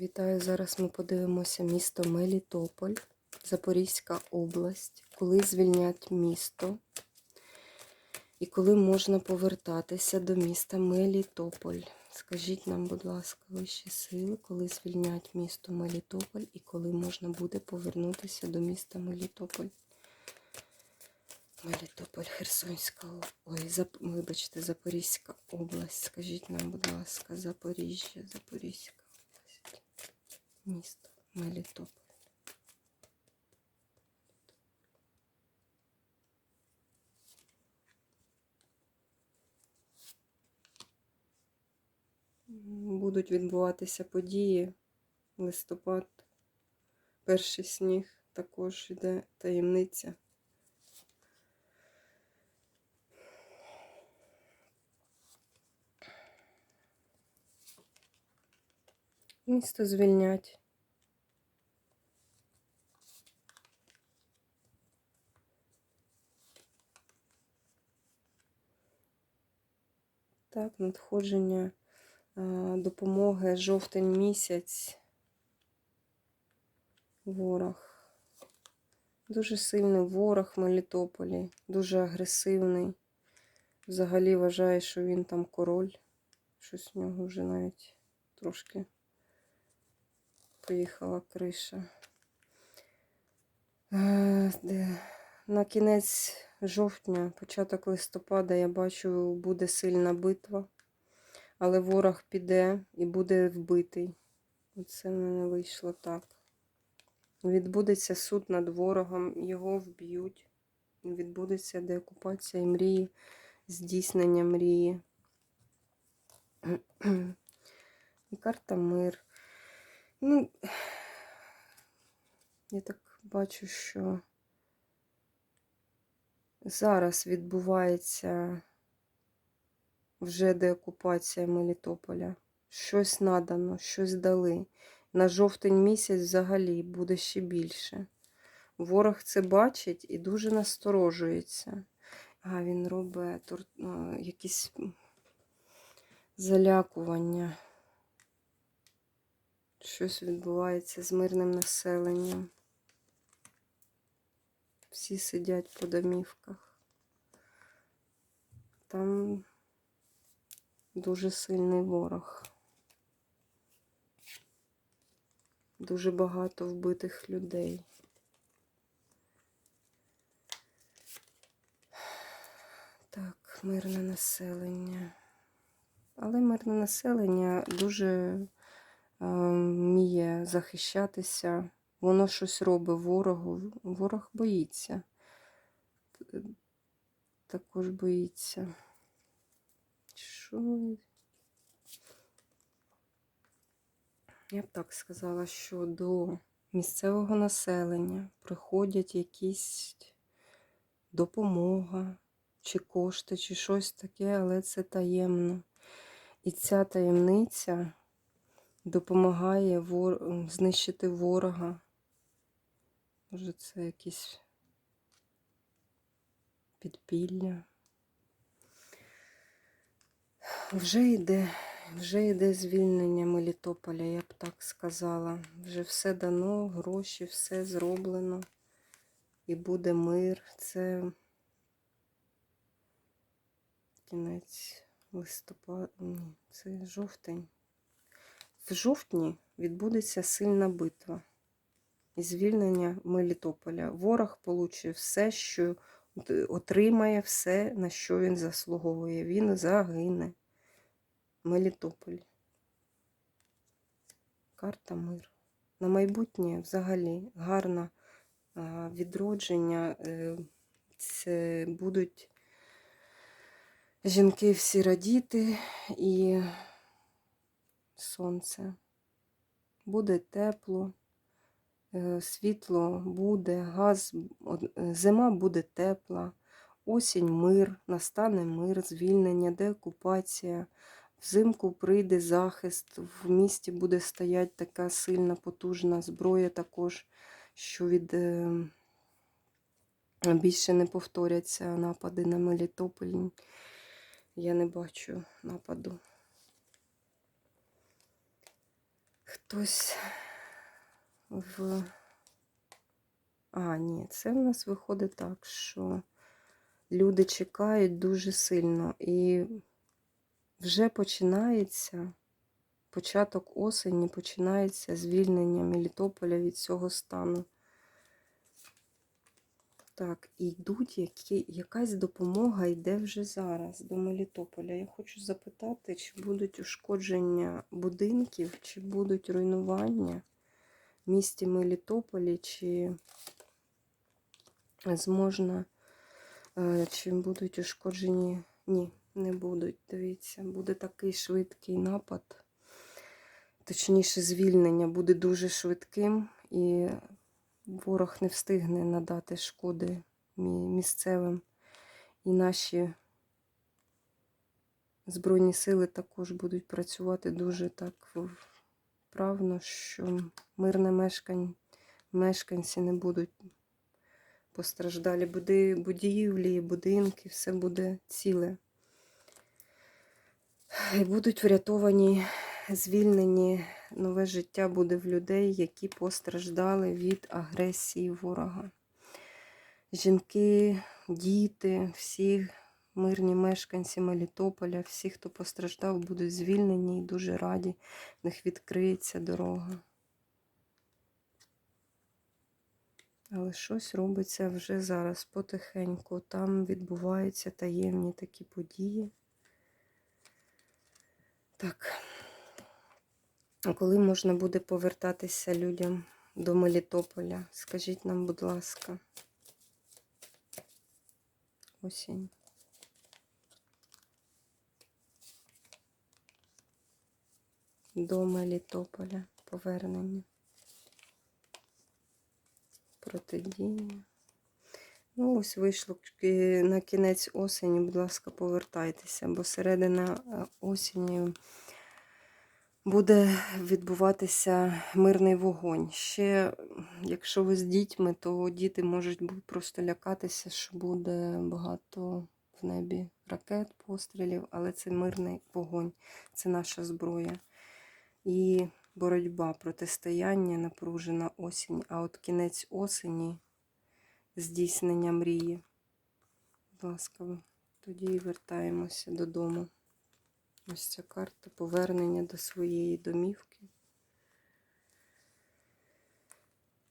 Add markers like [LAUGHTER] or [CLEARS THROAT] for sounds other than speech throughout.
Вітаю! Зараз ми подивимося місто Мелітополь, Запорізька область. Коли звільнять місто і коли можна повертатися до міста Мелітополь. Скажіть нам, будь ласка, вищі сили, коли звільнять місто Мелітополь і коли можна буде повернутися до міста Мелітополь. Мелітополь, Херсонська Ой, Зап... вибачте, Запорізька область. Скажіть нам, будь ласка, Запоріжжя, Запорізька. Місто Мелітополь. Будуть відбуватися події. Листопад, перший сніг, також йде таємниця. Місто звільнять. Так, надходження допомоги жовтень місяць. Ворог. Дуже сильний ворог в Мелітополі, дуже агресивний. Взагалі вважає, що він там король. Щось в нього вже навіть трошки поїхала криша. Е, На кінець жовтня, початок листопада, я бачу, буде сильна битва, але ворог піде і буде вбитий. Оце в мене вийшло так. Відбудеться суд над ворогом, його вб'ють. Відбудеться деокупація і мрії, здійснення мрії. [CLEARS THROAT] І карта мир. Ну, я так бачу, що зараз відбувається вже деокупація Мелітополя. Щось надано, щось дали. На жовтень місяць взагалі буде ще більше. Ворог це бачить і дуже насторожується. А він робить тур... якісь залякування. Щось відбувається з мирним населенням. Всі сидять по домівках. Там дуже сильний ворог. Дуже багато вбитих людей. Так, мирне населення. Але мирне населення дуже вміє захищатися. Воно щось робить ворогу. Ворог боїться. Також боїться. Що? Я б так сказала, що до місцевого населення приходять якісь допомога, чи кошти, чи щось таке, але це таємно. І ця таємниця допомагає вор... знищити ворога. Може, це якісь підпілля. Вже йде, вже йде звільнення Мелітополя, я б так сказала. Вже все дано, гроші, все зроблено. І буде мир. Це кінець листопада. Ні, це жовтень. В жовтні відбудеться сильна битва і звільнення Мелітополя. Ворог получить все, що отримає все, на що він заслуговує. Він загине. Мелітополь. Карта мир. На майбутнє взагалі гарне відродження. е, Це будуть жінки всі радіти і сонце. Буде тепло, е, світло буде, газ, е, зима буде тепла, осінь мир, настане мир, звільнення, деокупація. Взимку прийде захист, в місті буде стояти така сильна, потужна зброя також, що від е, більше не повторяться напади на Мелітополь. Я не бачу нападу. Хтось в. А, ні, це в нас виходить так, що люди чекають дуже сильно і вже починається початок осені, починається звільнення Мелітополя від цього стану. Так, і йдуть які, якась допомога йде вже зараз до Мелітополя. Я хочу запитати, чи будуть ушкодження будинків, чи будуть руйнування в місті Мелітополі, чи зможна, е, чи будуть ушкоджені. Ні, не будуть. Дивіться, буде такий швидкий напад. Точніше, звільнення буде дуже швидким і ворог не встигне надати шкоди місцевим. І наші Збройні сили також будуть працювати дуже так вправно, що мирне мешкань, мешканці не будуть постраждалі. Буди, будівлі, будинки, все буде ціле. І будуть врятовані, звільнені, нове життя буде в людей, які постраждали від агресії ворога. Жінки, діти, всі мирні мешканці Мелітополя, всі, хто постраждав, будуть звільнені і дуже раді. В них відкриється дорога. Але щось робиться вже зараз потихеньку. Там відбуваються таємні такі події. Так. Коли можна буде повертатися людям до Мелітополя? Скажіть нам, будь ласка. Осінь. До Мелітополя. Повернення. Протидія. Ну, ось вийшло на кінець осені, будь ласка, повертайтеся, бо середина е, осені буде відбуватися мирний вогонь. Ще, якщо ви з дітьми, то діти можуть просто лякатися, що буде багато в небі ракет, пострілів, але це мирний вогонь, це наша зброя. І боротьба, протистояння, напружена осінь, а от кінець осені здійснення мрії. Будь ласка, тоді і вертаємося додому. Ось ця карта повернення до своєї домівки.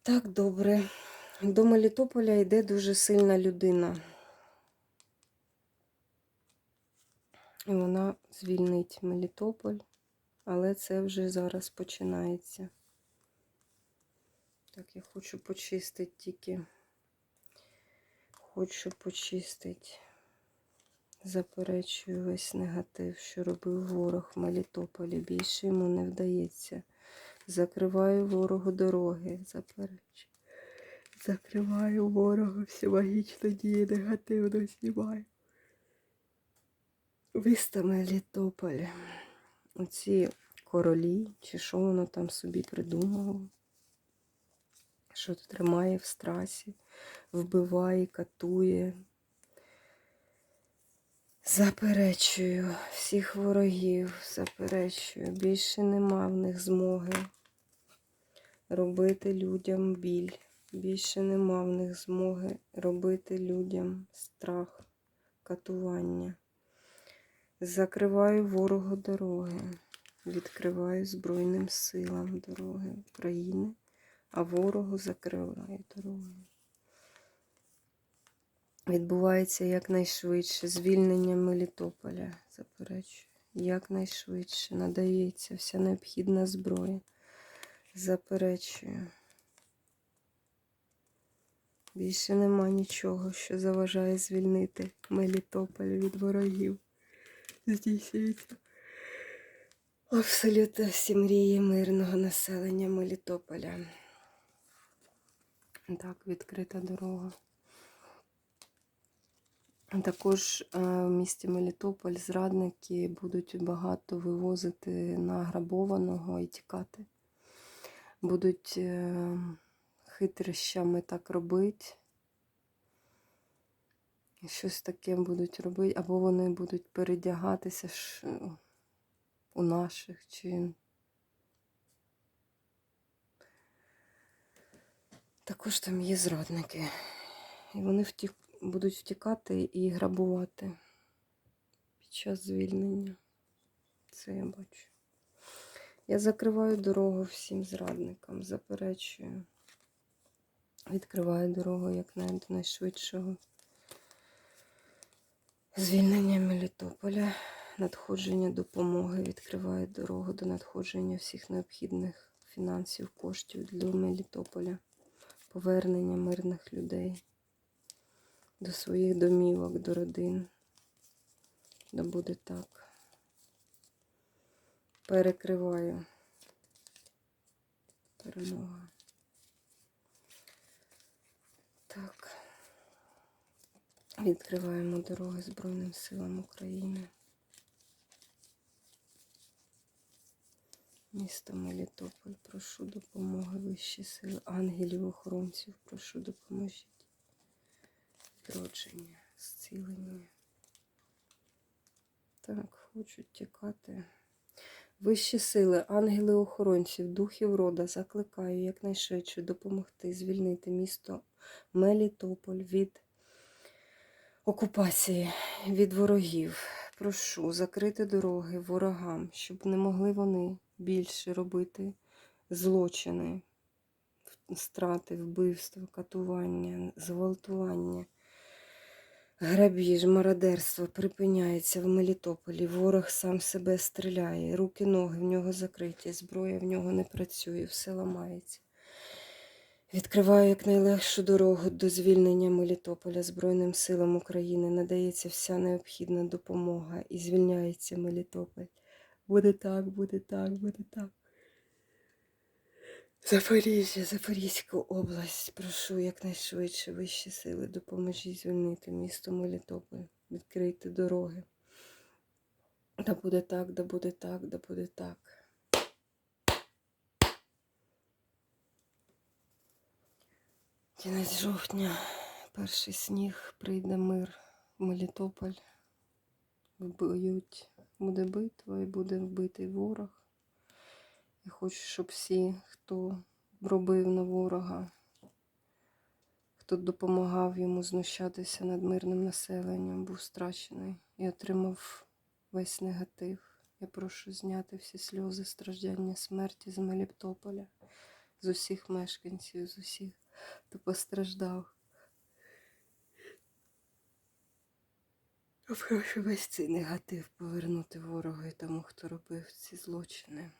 Так, добре. До Мелітополя йде дуже сильна людина. І вона звільнить Мелітополь, але це вже зараз починається. Так, я хочу почистити тільки. Хочу почистити. Заперечую весь негатив, що робив ворог в Мелітополі. Більше йому не вдається. Закриваю ворогу дороги. Заперечую. Закриваю ворогу всі магічні дії негативно знімаю. Місто Мелітополь. Оці королі, чи що воно там собі придумало, що тримає в страсі, вбиває, катує. Заперечую всіх ворогів, заперечую. Більше нема в них змоги робити людям біль. Більше нема в них змоги робити людям страх, катування. Закриваю ворогу дороги, відкриваю Збройним силам дороги України, а ворогу закриваю дороги. Відбувається якнайшвидше звільнення Мелітополя, заперечую. Якнайшвидше надається вся необхідна зброя. Заперечую. Більше нема нічого, що заважає звільнити Мелітополь від ворогів. Здійснюється абсолютно всі мрії мирного населення Мелітополя. Так, відкрита дорога. Також е, в місті Мелітополь зрадники будуть багато вивозити награбованого і тікати. Будуть е, хитрощами так робити. Щось таке будуть робити, або вони будуть передягатися у наших чи. Також там є зрадники. І вони втік будуть втікати і грабувати під час звільнення. Це я бачу. Я закриваю дорогу всім зрадникам, заперечую. Відкриваю дорогу як най- найшвидшого звільнення Мелітополя, надходження допомоги, відкриваю дорогу до надходження всіх необхідних фінансів, коштів для Мелітополя, повернення мирних людей до своїх домівок, до родин. Да буде так. Перекриваю. Перемога. Так. Відкриваємо дороги Збройним силам України. Місто Мелітополь, прошу допомоги вищі сили, ангелів, охоронців, прошу допоможіть. Відродження, зцілення. Так, хочуть тікати. Вищі сили, ангели охоронців, духів рода, закликаю якнайшвидше допомогти звільнити місто Мелітополь від окупації, від ворогів. Прошу закрити дороги ворогам, щоб не могли вони більше робити злочини, страти, вбивства, катування, зґвалтування. Грабіж, мародерство припиняється в Мелітополі. Ворог сам себе стріляє, руки, ноги в нього закриті, зброя в нього не працює, все ламається. Відкриваю якнайлегшу дорогу до звільнення Мелітополя Збройним силам України. Надається вся необхідна допомога і звільняється Мелітополь. Буде так, буде так, буде так. Запоріжжя, Запорізька область, прошу якнайшвидше вищі сили, допоможіть звільнити місто Мелітополь, відкрийте дороги. Да буде так, да буде так, да буде так. Кінець жовтня, перший сніг, прийде мир в Мелітополь. Вб'ють, буде битва і буде вбитий ворог. Я хочу, щоб всі, хто робив на ворога, хто допомагав йому знущатися над мирним населенням, був страчений і отримав весь негатив. Я прошу зняти всі сльози, страждання, смерті з Мелітополя, з усіх мешканців, з усіх, хто постраждав. Прошу весь цей негатив повернути ворогу і тому, хто робив ці злочини.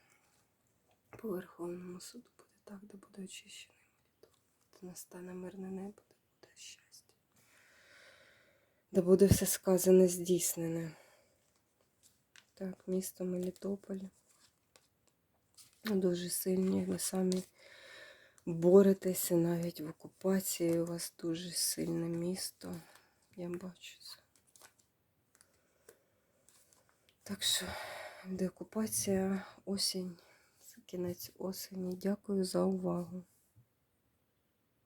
По Верховному суду буде так, де буде очищений Мелітополь. Де настане мирне небо, де буде щастя. Де буде все сказане, здійснене. Так, місто Мелітополь. Дуже сильні. Ви самі боретеся навіть в окупації. У вас дуже сильне місто. Я бачу це. Так що деокупація, осінь, кінець осені. Дякую за увагу.